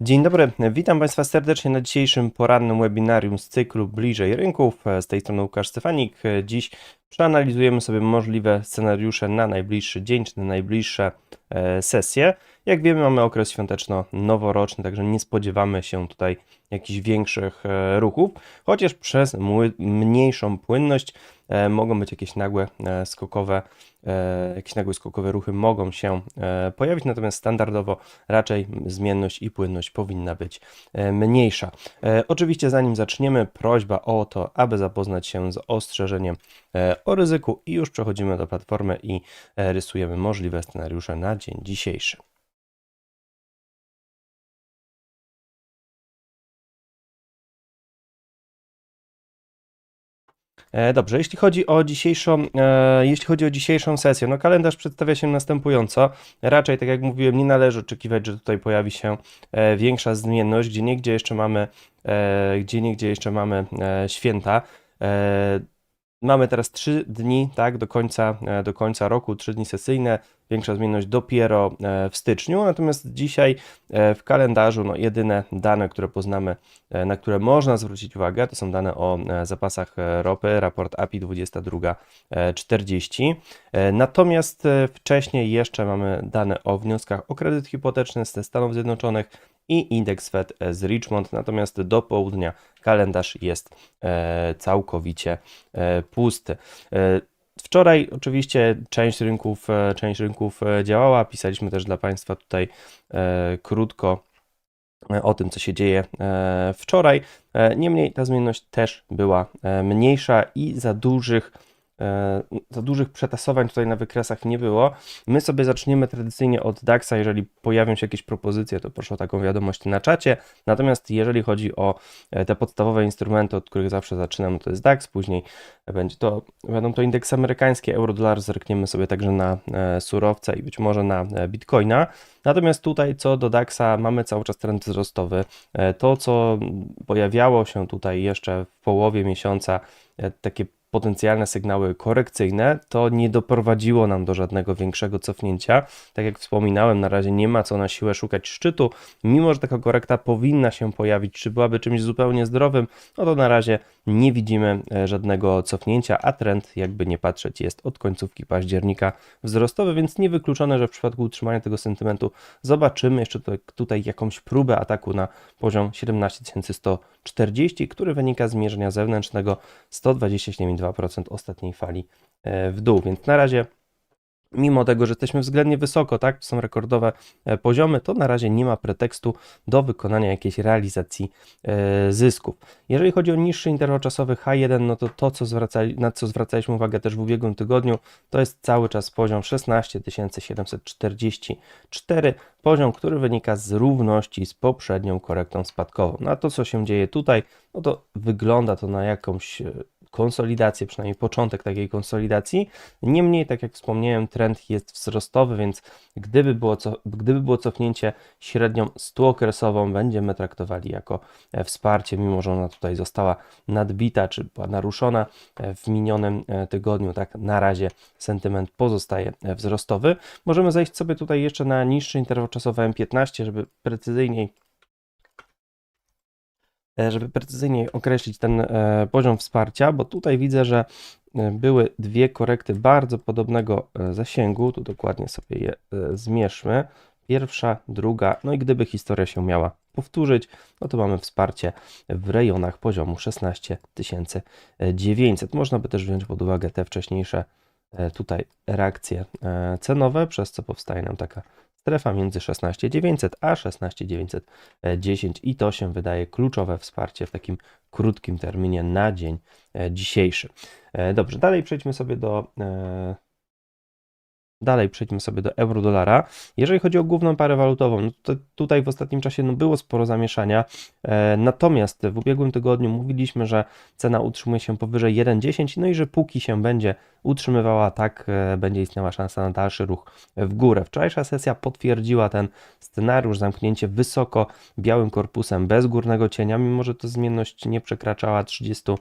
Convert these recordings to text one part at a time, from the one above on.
Dzień dobry, witam Państwa serdecznie na dzisiejszym porannym webinarium z cyklu Bliżej Rynków. Z tej strony Łukasz Stefanik. Dziś przeanalizujemy sobie możliwe scenariusze na najbliższy dzień czy na najbliższe e, sesje. Jak wiemy, mamy okres świąteczno-noworoczny, także nie spodziewamy się tutaj jakichś większych e, ruchów, chociaż przez mniejszą płynność mogą być jakieś nagłe e, skokowe, e, jakieś nagłe skokowe ruchy mogą się e, pojawić, natomiast standardowo raczej zmienność i płynność powinna być e, mniejsza. E, Oczywiście zanim zaczniemy, prośba o to, aby zapoznać się z ostrzeżeniem e, o ryzyku i już przechodzimy do platformy i e, rysujemy możliwe scenariusze na dzień dzisiejszy. Dobrze, jeśli chodzi o dzisiejszą, e, jeśli chodzi o dzisiejszą sesję, no kalendarz przedstawia się następująco. Raczej, tak jak mówiłem, nie należy oczekiwać, że tutaj pojawi się e, większa zmienność, gdzie niegdzie jeszcze mamy, e, gdzie niegdzie jeszcze mamy e, święta. E, Mamy teraz 3 dni, tak, do końca, e, do końca roku, 3 dni sesyjne, większa zmienność dopiero e, w styczniu, natomiast dzisiaj e, w kalendarzu no, jedyne dane, które poznamy, e, na które można zwrócić uwagę, to są dane o zapasach ropy, raport API 22.40. E, Natomiast wcześniej jeszcze mamy dane o wnioskach o kredyt hipoteczny ze Stanów Zjednoczonych i indeks Fed z Richmond, natomiast do południa kalendarz jest całkowicie pusty. Wczoraj oczywiście część rynków, e, część rynków e, działała. Pisaliśmy też dla Państwa tutaj e, krótko o tym, co się dzieje wczoraj. Niemniej ta zmienność też była mniejsza i za dużych, za dużych przetasowań tutaj na wykresach nie było. My sobie zaczniemy tradycyjnie od DAX-a. Jeżeli pojawią się jakieś propozycje, to proszę o taką wiadomość na czacie. Natomiast jeżeli chodzi o e, te podstawowe instrumenty, od których zawsze zaczynam, to jest DAX, później będzie to, będą to indeksy amerykańskie, euro-dolar, zerkniemy sobie także na e, surowce i być może na e, bitcoina. Natomiast tutaj co do DAX-a mamy cały czas trend wzrostowy. E, To, co pojawiało się tutaj jeszcze w połowie miesiąca, e, takie potencjalne sygnały korekcyjne, to nie doprowadziło nam do żadnego większego cofnięcia. Tak jak wspominałem, na razie nie ma co na siłę szukać szczytu, mimo że taka korekta powinna się pojawić, czy byłaby czymś zupełnie zdrowym, no to na razie nie widzimy e, żadnego cofnięcia, a trend, jakby nie patrzeć, jest od końcówki października wzrostowy, więc niewykluczone, że w przypadku utrzymania tego sentymentu zobaczymy jeszcze tutaj, tutaj jakąś próbę ataku na poziom 17140, który wynika z mierzenia zewnętrznego 127,2% ostatniej fali e, w dół, więc na razie mimo tego, że jesteśmy względnie wysoko, tak, są rekordowe e, poziomy, to na razie nie ma pretekstu do wykonania jakiejś realizacji e, zysków. Jeżeli chodzi o niższy interwał czasowy H1, no to to, co zwracali, na co zwracaliśmy uwagę też w ubiegłym tygodniu, to jest cały czas poziom 16 744, poziom, który wynika z równości z poprzednią korektą spadkową. Na to, co się dzieje tutaj, no to wygląda to na jakąś konsolidację, przynajmniej początek takiej konsolidacji. Niemniej, tak jak wspomniałem, trend jest wzrostowy, więc gdyby było, co, gdyby było cofnięcie średnią 100-okresową, będziemy traktowali jako e, wsparcie, mimo że ona tutaj została nadbita czy była naruszona e, w minionym e, tygodniu. Tak, na razie sentyment pozostaje wzrostowy. Możemy zejść sobie tutaj jeszcze na niższy interwał czasowy M15, żeby precyzyjniej żeby precyzyjniej określić ten e, poziom wsparcia, bo tutaj widzę, że e, były dwie korekty bardzo podobnego e, zasięgu. Tu dokładnie sobie je e, zmierzmy. Pierwsza, druga, no i gdyby historia się miała powtórzyć, no to mamy wsparcie w rejonach poziomu 16 900. Można by też wziąć pod uwagę te wcześniejsze e, tutaj reakcje e, cenowe, przez co powstaje nam taka strefa między 16900 a 16910 i to się wydaje kluczowe wsparcie w takim krótkim terminie na dzień e, dzisiejszy. E, Dobrze, dalej przejdźmy sobie do e, Dalej przejdźmy sobie do euro-dolara. Jeżeli chodzi o główną parę walutową, no to tutaj w ostatnim czasie no było sporo zamieszania. E, natomiast w ubiegłym tygodniu mówiliśmy, że cena utrzymuje się powyżej 1,10, no i że póki się będzie utrzymywała, tak e, będzie istniała szansa na dalszy ruch w górę. Wczorajsza sesja potwierdziła ten scenariusz, zamknięcie wysoko białym korpusem bez górnego cienia, mimo że to zmienność nie przekraczała 30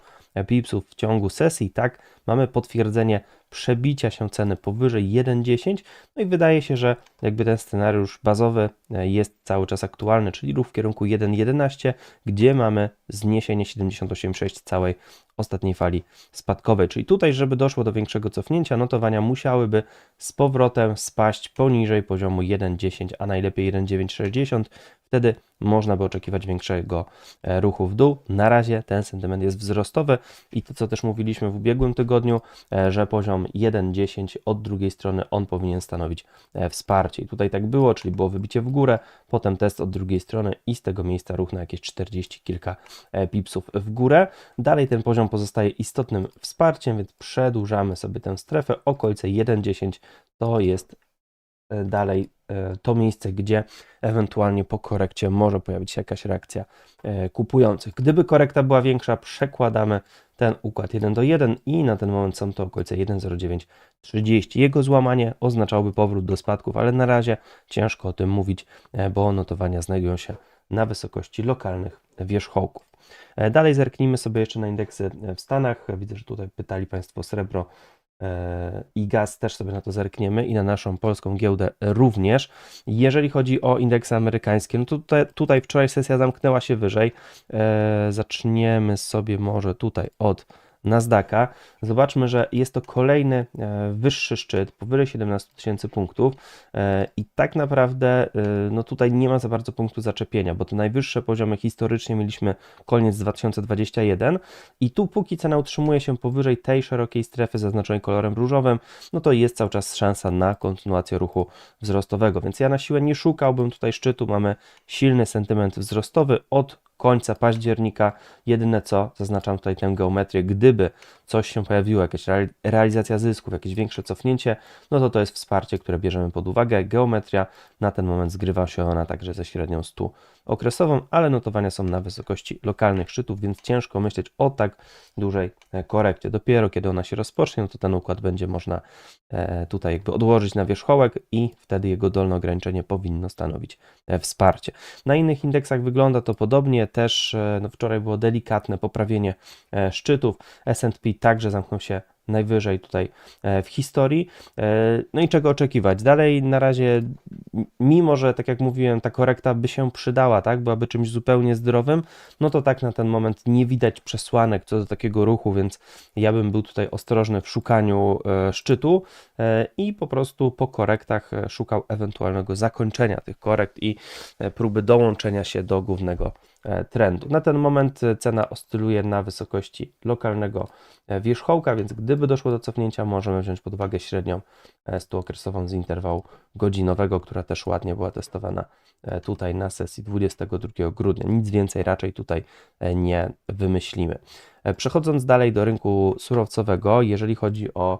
pipsów w ciągu sesji, tak mamy potwierdzenie przebicia się ceny powyżej 1,10. No i wydaje się, że jakby ten scenariusz bazowy e, jest cały czas aktualny, czyli ruch w kierunku 1,11, gdzie mamy zniesienie 78,6 całej ostatniej fali spadkowej. Czyli tutaj, żeby doszło do większego cofnięcia, notowania musiałyby z powrotem spaść poniżej poziomu 1,10, a najlepiej 1,960. Wtedy można by oczekiwać większego e, ruchu w dół. Na razie ten sentyment jest wzrostowy i to, co też mówiliśmy w ubiegłym tygodniu, e, że poziom 1,10 od drugiej strony on powinien stanowić e, wsparcie. I tutaj tak było, czyli było wybicie w górę, potem test od drugiej strony i z tego miejsca ruch na jakieś 40 kilka pipsów w górę. Dalej ten poziom pozostaje istotnym wsparciem, więc przedłużamy sobie tę strefę. Okolice 1,10 to jest dalej to miejsce, gdzie ewentualnie po korekcie może pojawić się jakaś reakcja e, kupujących. Gdyby korekta była większa, przekładamy ten układ 1 do 1 i na ten moment są to okolice 1,0930. Jego złamanie oznaczałoby powrót do spadków, ale na razie ciężko o tym mówić, e, bo notowania znajdują się na wysokości lokalnych wierzchołków. E, dalej zerknijmy sobie jeszcze na indeksy w Stanach. Widzę, że tutaj pytali Państwo srebro i gaz też sobie na to zerkniemy i na naszą polską giełdę również. Jeżeli chodzi o indeksy amerykańskie, no to tutaj, tutaj wczoraj sesja zamknęła się wyżej. E, zaczniemy sobie może tutaj od Nasdaqa. Zobaczmy, że jest to kolejny e, wyższy szczyt, powyżej 17 tysięcy punktów. E, i tak naprawdę e, no tutaj nie ma za bardzo punktu zaczepienia, bo te najwyższe poziomy historycznie mieliśmy koniec 2021 i tu póki cena utrzymuje się powyżej tej szerokiej strefy zaznaczonej kolorem różowym, no to jest cały czas szansa na kontynuację ruchu wzrostowego, więc ja na siłę nie szukałbym tutaj szczytu, mamy silny sentyment wzrostowy od końca października. Jedyne co, zaznaczam tutaj tę geometrię, gdyby coś się pojawiło, jakaś realizacja zysków, jakieś większe cofnięcie, no to to jest wsparcie, które bierzemy pod uwagę. Geometria na ten moment zgrywa się ona także ze średnią 100 okresową, ale notowania są na wysokości lokalnych szczytów, więc ciężko myśleć o tak dużej e, korekcie. Dopiero kiedy ona się rozpocznie, no to ten układ będzie można e, tutaj jakby odłożyć na wierzchołek i wtedy jego dolne ograniczenie powinno stanowić e, wsparcie. Na innych indeksach wygląda to podobnie, też no wczoraj było delikatne poprawienie szczytów. S&P także zamknął się najwyżej tutaj e, w historii. E, no i czego oczekiwać? Dalej na razie, mimo że tak jak mówiłem, ta korekta by się przydała, tak, byłaby czymś zupełnie zdrowym, no to tak na ten moment nie widać przesłanek co do takiego ruchu, więc ja bym był tutaj ostrożny w szukaniu e, szczytu i po prostu po korektach szukał ewentualnego zakończenia tych korekt i próby dołączenia się do głównego trendu. Na ten moment cena oscyluje na wysokości lokalnego wierzchołka, więc gdyby doszło do cofnięcia, możemy wziąć pod uwagę średnią 100-okresową z interwału godzinowego, która też ładnie była testowana e, tutaj na sesji 22 grudnia. Nic więcej raczej tutaj e, nie wymyślimy. E, przechodząc dalej do rynku surowcowego, jeżeli chodzi o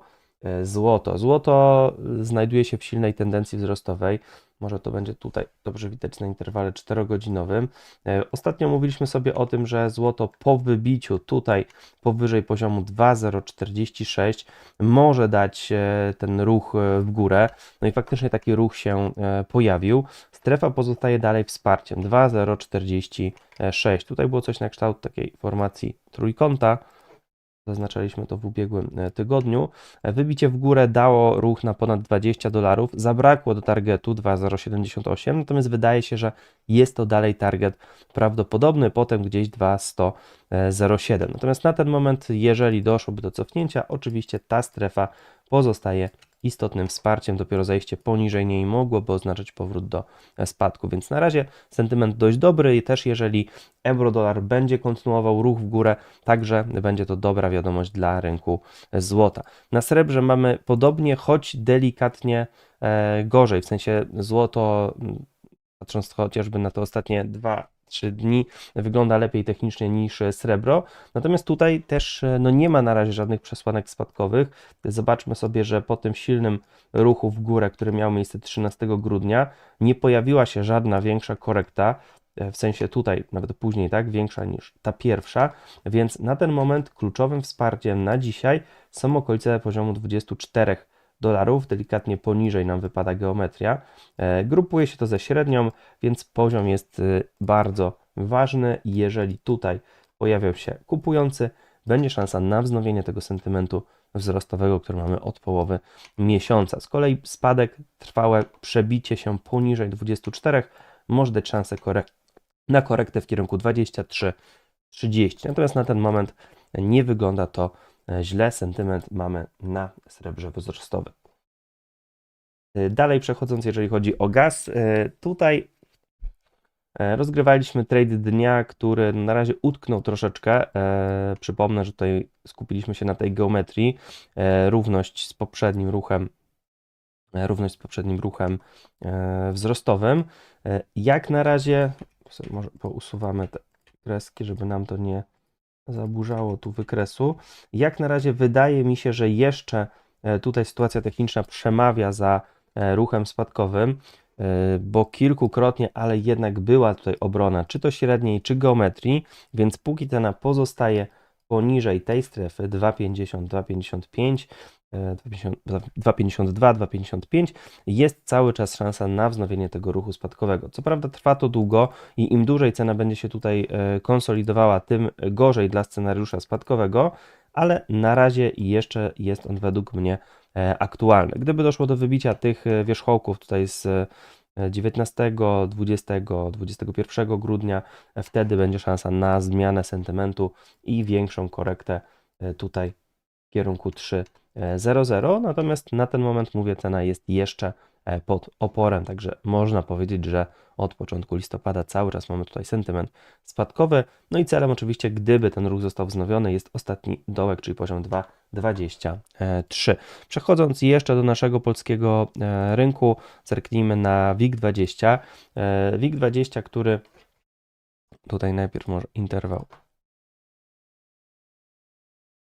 złoto. Złoto znajduje się w silnej tendencji wzrostowej. Może to będzie tutaj dobrze widać na interwale 4-godzinowym. E, ostatnio mówiliśmy sobie o tym, że złoto po wybiciu tutaj powyżej poziomu 2,046 może dać e, ten ruch e, w górę. No i faktycznie taki ruch się pojawił. Strefa pozostaje dalej wsparciem 2,046. Tutaj było coś na kształt takiej formacji trójkąta Zaznaczaliśmy to w ubiegłym e, tygodniu. E, wybicie w górę dało ruch na ponad 20 dolarów. Zabrakło do targetu 2,078, natomiast wydaje się, że jest to dalej target prawdopodobny, potem gdzieś 2,107. Natomiast na ten moment, jeżeli doszłoby do cofnięcia, oczywiście ta strefa pozostaje istotnym wsparciem. Dopiero zejście poniżej niej mogłoby oznaczać powrót do spadku, więc na razie sentyment dość dobry i też jeżeli euro-dolar będzie kontynuował ruch w górę, także będzie to dobra wiadomość dla rynku złota. Na srebrze mamy podobnie, choć delikatnie e, gorzej, w sensie złoto, patrząc chociażby na te ostatnie dwa 3 dni wygląda lepiej technicznie niż srebro. Natomiast tutaj też no nie ma na razie żadnych przesłanek spadkowych. Zobaczmy sobie, że po tym silnym ruchu w górę, który miał miejsce 13 grudnia, nie pojawiła się żadna większa korekta. W sensie tutaj, nawet później, tak, większa niż ta pierwsza, więc na ten moment kluczowym wsparciem na dzisiaj są okolice poziomu 24 dolarów, delikatnie poniżej nam wypada geometria. E, grupuje się to ze średnią, więc poziom jest y, bardzo ważny. Jeżeli tutaj pojawią się kupujący, będzie szansa na wznowienie tego sentymentu wzrostowego, który mamy od połowy miesiąca. Z kolei spadek, trwałe przebicie się poniżej 24 może dać szansę korek- na korektę w kierunku 23-30. Natomiast na ten moment nie wygląda to e, źle. Sentyment mamy na srebrze wzrostowy. E, Dalej przechodząc, jeżeli chodzi o gaz, e, tutaj e, rozgrywaliśmy trade dnia, który na razie utknął troszeczkę. E, Przypomnę, że tutaj skupiliśmy się na tej geometrii. E, Równość z poprzednim ruchem, e, równość z poprzednim ruchem e, wzrostowym. E, Jak na razie, może pousuwamy te kreski, żeby nam to nie zaburzało tu wykresu. Jak na razie wydaje mi się, że jeszcze e, tutaj sytuacja techniczna przemawia za e, ruchem spadkowym, e, bo kilkukrotnie, ale jednak była tutaj obrona, czy to średniej, czy geometrii, więc póki cena pozostaje poniżej tej strefy 2,50, 2,55, e, 2,50 2,52, 2,55 jest cały czas szansa na wznowienie tego ruchu spadkowego. Co prawda trwa to długo i im dłużej cena będzie się tutaj e, konsolidowała, tym gorzej dla scenariusza spadkowego, ale na razie jeszcze jest on według mnie e, aktualny. Gdyby doszło do wybicia tych e, wierzchołków tutaj z e, 19, 20, 21 grudnia, e, wtedy będzie szansa na zmianę sentymentu i większą korektę e, tutaj w kierunku 3.00. Natomiast na ten moment, mówię, cena jest jeszcze e, pod oporem, także można powiedzieć, że od początku listopada cały czas mamy tutaj sentyment spadkowy. No i celem oczywiście, gdyby ten ruch został wznowiony, jest ostatni dołek, czyli poziom 2,23. Przechodząc jeszcze do naszego polskiego e, rynku, zerknijmy na WIG20. E, WIG20, który tutaj najpierw może interwał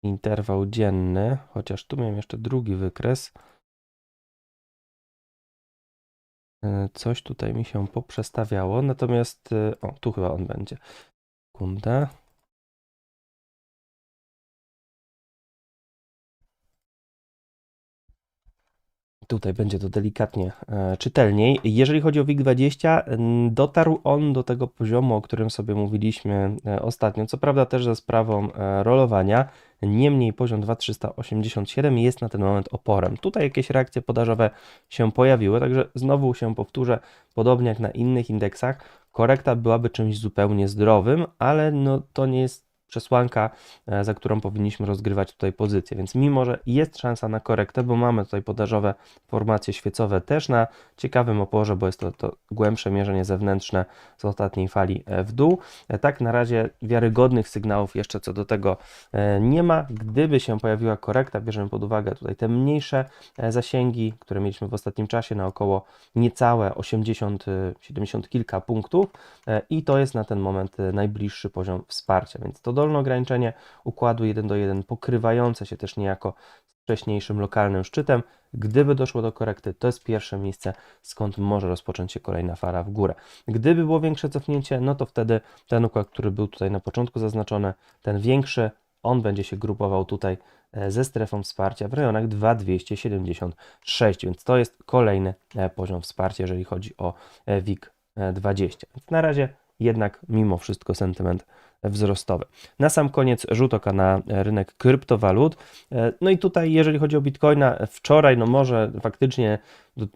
interwał dzienny, chociaż tu miałem jeszcze drugi wykres. E, Coś tutaj mi się poprzestawiało, natomiast e, o, tu chyba on będzie. Sekundę. Tutaj będzie to delikatnie e, czytelniej. Jeżeli chodzi o WIG20, n- dotarł on do tego poziomu, o którym sobie mówiliśmy e, ostatnio. Co prawda też ze sprawą e, rolowania. Niemniej poziom 2387 jest na ten moment oporem. Tutaj jakieś reakcje podażowe się pojawiły, także znowu się powtórzę, podobnie jak na innych indeksach, korekta byłaby czymś zupełnie zdrowym, ale no to nie jest przesłanka, e, za którą powinniśmy rozgrywać tutaj pozycję. Więc mimo, że jest szansa na korektę, bo mamy tutaj podażowe formacje świecowe też na ciekawym oporze, bo jest to, to głębsze mierzenie zewnętrzne z ostatniej fali e, w dół. E, Tak na razie wiarygodnych sygnałów jeszcze co do tego nie ma. Gdyby się pojawiła korekta, bierzemy pod uwagę tutaj te mniejsze zasięgi, które mieliśmy w ostatnim czasie na około niecałe 80, e, 70 kilka punktów i to jest na ten moment najbliższy poziom wsparcia, więc to dolne ograniczenie układu 1 do 1 pokrywające się też niejako z wcześniejszym lokalnym szczytem. Gdyby doszło do korekty, to jest pierwsze miejsce, skąd może rozpocząć się kolejna fala w górę. Gdyby było większe cofnięcie, no to wtedy ten układ, który był tutaj na początku zaznaczony, ten większy, on będzie się grupował tutaj e, ze strefą wsparcia w rejonach 2276, więc to jest kolejny e, poziom wsparcia, jeżeli chodzi o e, WIG e, 20. Więc na razie jednak mimo wszystko sentyment wzrostowy. Na sam koniec rzut oka na rynek kryptowalut. E, No i tutaj, jeżeli chodzi o Bitcoina, wczoraj, no może faktycznie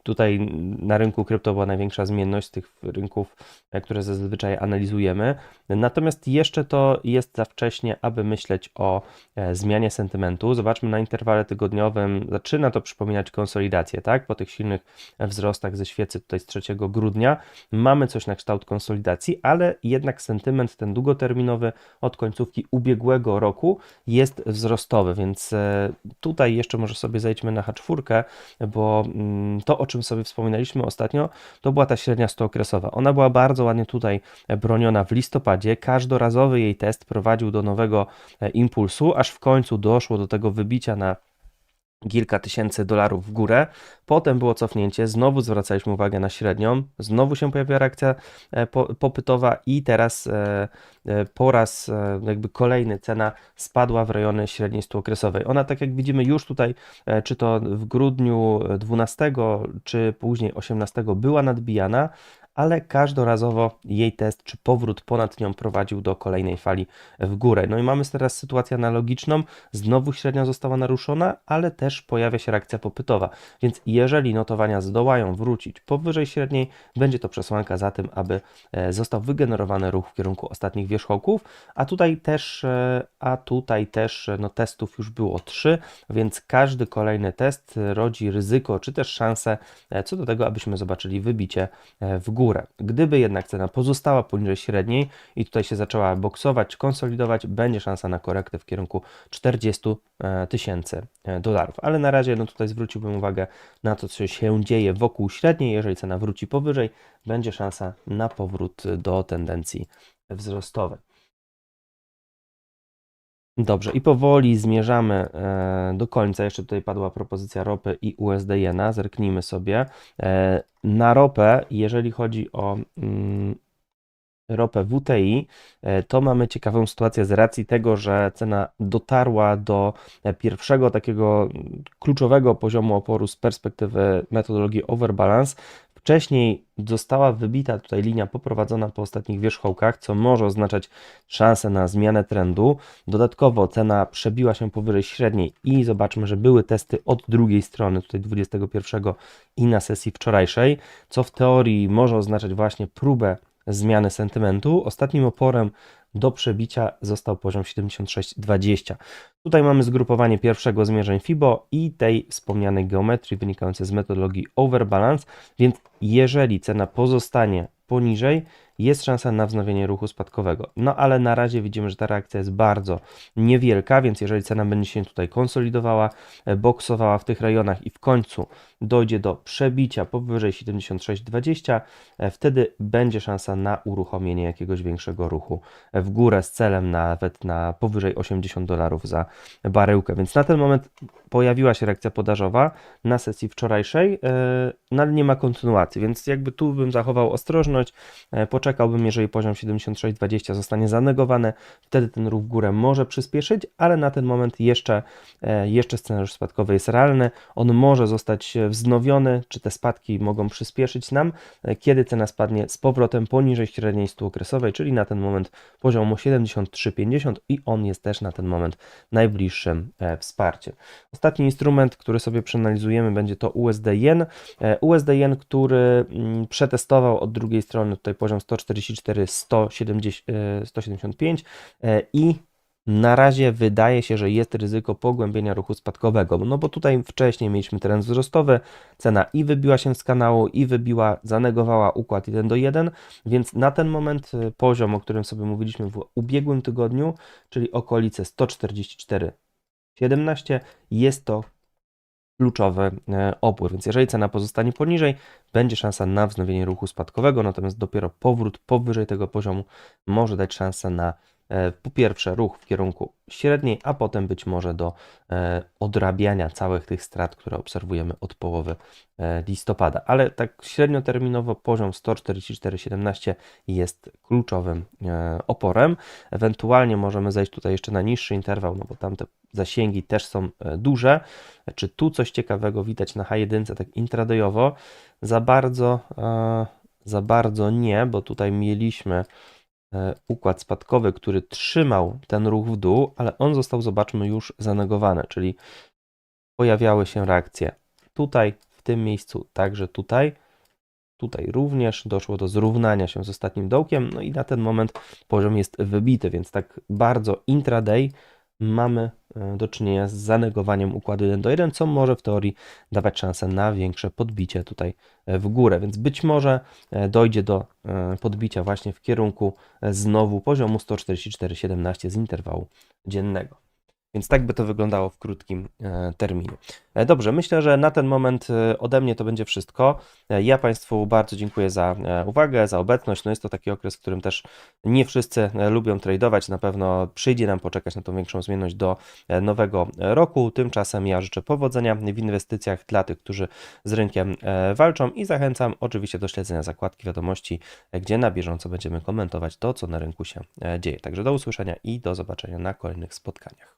tutaj na rynku krypto była największa zmienność z tych rynków, e, które zazwyczaj analizujemy. Natomiast jeszcze to jest za wcześnie, aby myśleć o e, zmianie sentymentu. Zobaczmy na interwale tygodniowym, zaczyna to przypominać konsolidację, tak? Po tych silnych wzrostach ze świecy tutaj z 3 grudnia mamy coś na kształt konsolidacji, ale jednak sentyment ten długoterminowy od końcówki ubiegłego roku jest wzrostowy, więc e, tutaj jeszcze może sobie zejdźmy na H4, bo mm, to, o czym sobie wspominaliśmy ostatnio, to była ta średnia 100-okresowa. Ona była bardzo ładnie tutaj e, broniona w listopadzie. Każdorazowy jej test prowadził do nowego e, impulsu, aż w końcu doszło do tego wybicia na kilka tysięcy dolarów w górę. Potem było cofnięcie, znowu zwracaliśmy uwagę na średnią, znowu się pojawiła reakcja e, po- popytowa i teraz e, e, po raz jakby kolejny cena spadła w rejony średniej stuokresowej. Ona tak jak widzimy już tutaj, czy to w grudniu 12, czy później 18 była nadbijana, ale każdorazowo jej test czy powrót ponad nią prowadził do kolejnej fali w górę. No i mamy teraz sytuację analogiczną, znowu średnia została naruszona, ale też pojawia się reakcja popytowa, więc jeżeli notowania zdołają wrócić powyżej średniej, będzie to przesłanka za tym, aby e, został wygenerowany ruch w kierunku ostatnich wierzchołków, a tutaj też, e, a tutaj też e, no, testów już było trzy, więc każdy kolejny test rodzi ryzyko, czy też szansę co do tego, abyśmy zobaczyli wybicie w górę. Gdyby jednak cena pozostała poniżej średniej i tutaj się zaczęła boksować, konsolidować, będzie szansa na korektę w kierunku 40 tysięcy dolarów. Ale na razie no tutaj zwróciłbym uwagę na to, co się dzieje wokół średniej. Jeżeli cena wróci powyżej, będzie szansa na powrót do tendencji wzrostowej. Dobrze, i powoli zmierzamy e, do końca. Jeszcze tutaj padła propozycja ropy i USD jena. Zerknijmy sobie. E, na ropę, jeżeli chodzi o mm, ropę WTI, e, to mamy ciekawą sytuację z racji tego, że cena dotarła do pierwszego takiego kluczowego poziomu oporu z perspektywy metodologii overbalance. Wcześniej została wybita tutaj linia poprowadzona po ostatnich wierzchołkach, co może oznaczać szansę na zmianę trendu. Dodatkowo cena przebiła się powyżej średniej i zobaczmy, że były testy od drugiej strony, tutaj 21 i na sesji wczorajszej, co w teorii może oznaczać właśnie próbę zmiany sentymentu. Ostatnim oporem do przebicia został poziom 76,20. Tutaj mamy zgrupowanie pierwszego zmierzeń FIBO i tej wspomnianej geometrii wynikającej z metodologii overbalance, więc jeżeli cena pozostanie poniżej, jest szansa na wznowienie ruchu spadkowego. No ale na razie widzimy, że ta reakcja jest bardzo niewielka, więc jeżeli cena będzie się tutaj konsolidowała, e, boksowała w tych rejonach i w końcu dojdzie do przebicia powyżej 76,20, e, wtedy będzie szansa na uruchomienie jakiegoś większego ruchu w górę z celem nawet na powyżej 80 dolarów za baryłkę. Więc na ten moment pojawiła się reakcja podażowa na sesji wczorajszej, e, no ale nie ma kontynuacji, więc jakby tu bym zachował ostrożność, poczekałbym, jeżeli poziom 76,20 zostanie zanegowany, wtedy ten ruch w górę może przyspieszyć, ale na ten moment jeszcze, jeszcze scenariusz spadkowy jest realny, on może zostać wznowiony, czy te spadki mogą przyspieszyć nam, e, kiedy cena spadnie z powrotem poniżej średniej okresowej, czyli na ten moment poziomu 73,50 i on jest też na ten moment najbliższym e, wsparciem. Ostatni instrument, który sobie przeanalizujemy będzie to USD Yen. E, USD Yen, który mm, przetestował od drugiej strony tutaj poziom 144 175 i na razie wydaje się, że jest ryzyko pogłębienia ruchu spadkowego, no bo tutaj wcześniej mieliśmy trend wzrostowy, cena i wybiła się z kanału, i wybiła, zanegowała układ 1 do 1, więc na ten moment y, poziom, o którym sobie mówiliśmy w ubiegłym tygodniu, czyli okolice 144,17, jest to kluczowy y, opór, więc jeżeli cena pozostanie poniżej, będzie szansa na wznowienie ruchu spadkowego, natomiast dopiero powrót powyżej tego poziomu może dać szansę na E, po pierwsze ruch w kierunku średniej, a potem być może do e, odrabiania całych tych strat, które obserwujemy od połowy e, listopada. Ale tak średnioterminowo poziom 144,17 jest kluczowym oporem. Ewentualnie możemy zejść tutaj jeszcze na niższy interwał, no bo tamte zasięgi też są duże. Czy tu coś ciekawego widać na H1 tak intradayowo? Za bardzo, za bardzo nie, bo tutaj mieliśmy E, układ spadkowy, który trzymał ten ruch w dół, ale on został, zobaczmy, już zanegowany, czyli pojawiały się reakcje tutaj, w tym miejscu, także tutaj. Tutaj również doszło do zrównania się z ostatnim dołkiem, no i na ten moment poziom jest wybity, więc tak bardzo intraday mamy e, do czynienia z zanegowaniem układu 1 do 1, co może w teorii dawać szansę na większe podbicie tutaj e, w górę, więc być może e, dojdzie do podbicia właśnie w kierunku znowu poziomu 144,17 z interwału dziennego. Więc tak by to wyglądało w krótkim e, terminie. E, dobrze, myślę, że na ten moment e, ode mnie to będzie wszystko. Ja Państwu bardzo dziękuję za uwagę, za obecność. No jest to taki okres, w którym też nie wszyscy lubią tradować. Na pewno przyjdzie nam poczekać na tą większą zmienność do nowego roku. Tymczasem ja życzę powodzenia w inwestycjach dla tych, którzy z rynkiem walczą i zachęcam oczywiście do śledzenia zakładki wiadomości, gdzie na bieżąco będziemy komentować to, co na rynku się dzieje. Także do usłyszenia i do zobaczenia na kolejnych spotkaniach.